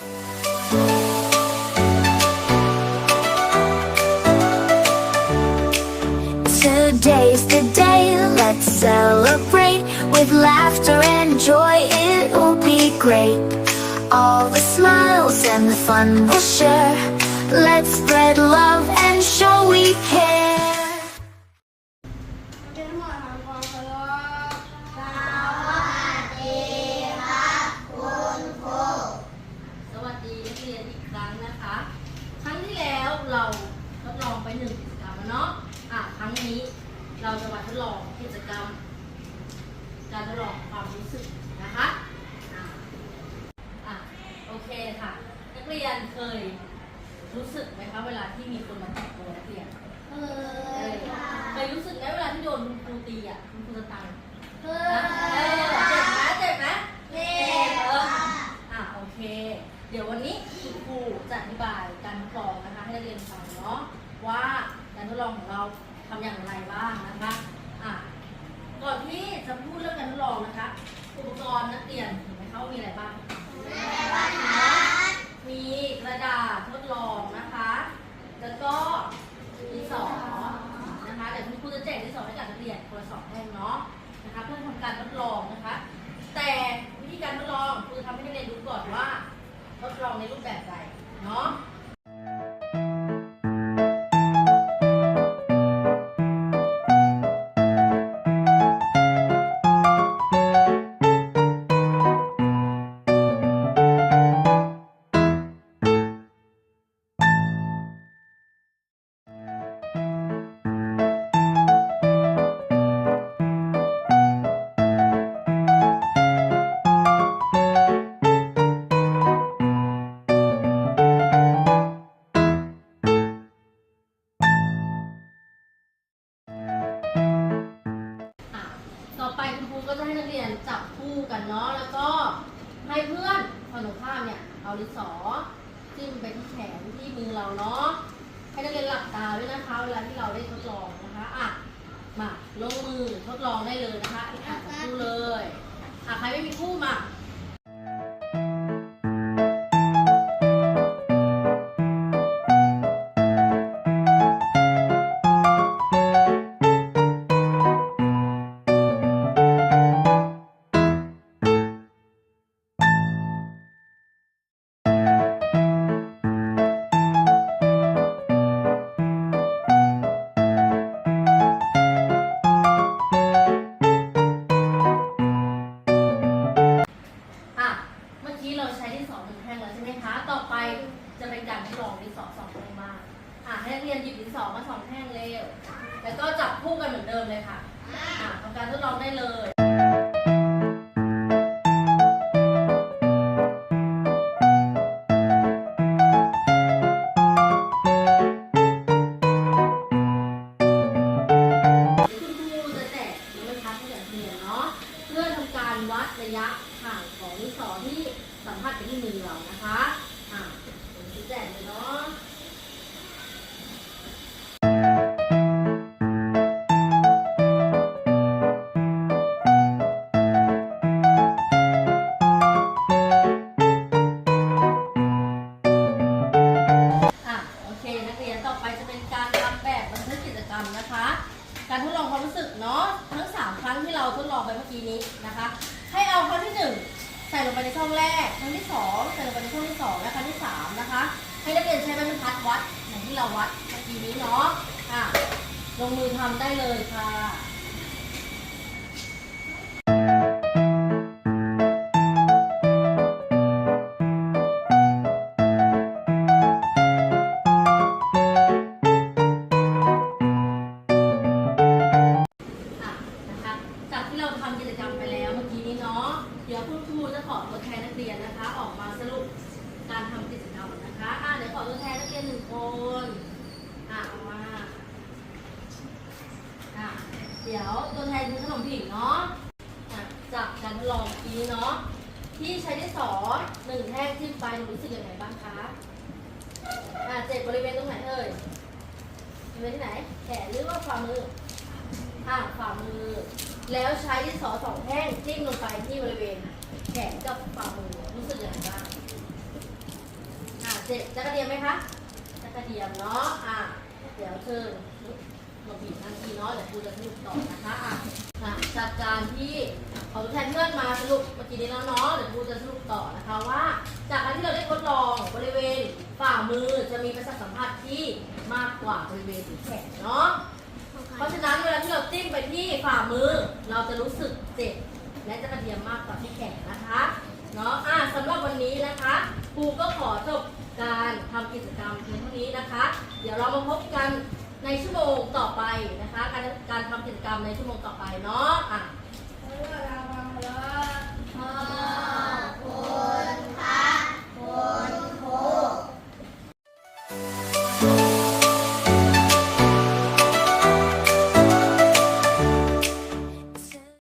Today's the day, let's celebrate with laughter and joy. It'll be great. All the smiles and the fun we'll share. Let's spread love and show we care. เราทดลองไปหนึ่งกิจกรรมแล้วเนาะอะครั้งนี้เราจะมาทดลองกิจกรรม การทดลองความรู้สึกนะคะอะอะโอเคค่ะ นักเรียนเคยรู้สึกไหมคะเวลาที่มีคนมาแตะตัวนักเรียนเคยค่ะเคยรู้สึกไหมเวลาที่โดนคุณครูตีอะคุณครูจะตังเคเจ็บไหมเจ็บไหม เจ็บ เอออะโอเค เดี๋ยววันนี้คุณครูจะอธิบายการทดลองนะคะ ให้นักเรียนฟังเนาะว่าการทดลองของ เราทำอย่างไรบ้างนะคะอะก่อนที่จะพูดเรื่องการทดลองนะคะ อุปกรณ์นักเรียนเห็นไหมเขามีอะไรบ้างมีกระดาษทดลองนะคะ แล้วก็ดินสอนะคะเดี๋ยวคุณครูจะแจกดินสอให้กับนักเรียนคนละสองแท่งเนาะนะคะ เพื่อทำการทดลองนะคะ แต่วิธีการทดลองคือทำให้นักเรียนรู้ก่อนว่า ทดลองในรูปแบบใดเนาะ เอาดินสอจิ้มไปที่แขนที่มือเราเนาะให้นักเรียนหลับตาด้วยนะคะเวลาที่เราได้ทดลองนะคะอะมาลงมือทดลองได้เลยนะคะอะคู่เลยอะใครไม่มีคู่มา แล้วก็จับคู่กันเหมือนเดิมเลยค่ะทำการทดลองได้เลย เนาะทั้งสามครั้งที่เราทดลองไปเมื่อกี้นี้นะคะ ให้เอาครั้งที่หนึ่งใส่ลงไปในช่องแรก ครั้งที่สองใส่ลงไปในช่องที่สองและครั้งที่สามนะคะ ให้นักเรียนใช้ไม้บรรทัดวัดอย่างที่เราวัดเมื่อกี้นี้เนาะอะลงมือทำได้เลยค่ะ คุณครูจะขอตัวแทนนักเรียนนะคะ ออกมาสรุปการทำกิจกรรมนะคะอะเดี๋ยวขอตัวแทนนักเรียนหนึ่งคนอะเอามาอะเดี๋ยวตัวแทนคือขนมผิงเนาะอะจากการทดลองกี้เนาะที่ใช้ได้สอหนึ่งแท่งจิ้มไปหนูรู้สึกยังไงบ้างคะอะเจ็บบริเวณตรงไหนเอ่ยบริเวณที่ไหนแขนหรือว่าฝ่ามืออะฝ่ามือ แล้วใช้ที่สอสองแท่งจิ้มลงไปที่บริเวณ แขนกับฝ่ามือรู้สึกยังไงบ้างอ่าเจ็บจักระเดียมไหมคะจักระเดียมเนาะอะเดี๋ยวเชิญมาบีบนั่งทีเนาะเดี๋ยวครูจะสรุปต่อนะคะอะอะจากการที่ขอแทนเพื่อนมาสรุปเมื่อกี้นี้แล้วเนาะเดี๋ยวครูจะสรุปต่อนะคะว่า จากการที่เราได้ทดลองบริเวณฝ่ามือจะมีประสาทสัมผัสที่มากกว่าบริเวณแขนเนาะเพราะฉะนั้นเวลาที่เราจิ้มไปที่ฝ่ามือ เราจะรู้สึกเจ็บ และจะกระเทียมมากกว่าที่แข็งนะคะเนาะอะสำหรับวันนี้นะคะครูก็ขอจบการทำกิจกรรมเพียงเท่านี้นะคะ เดี๋ยวเรามาพบกันในชั่วโมงต่อไปนะคะ การการทำกิจกรรมในชั่วโมงต่อไปเนาะอะ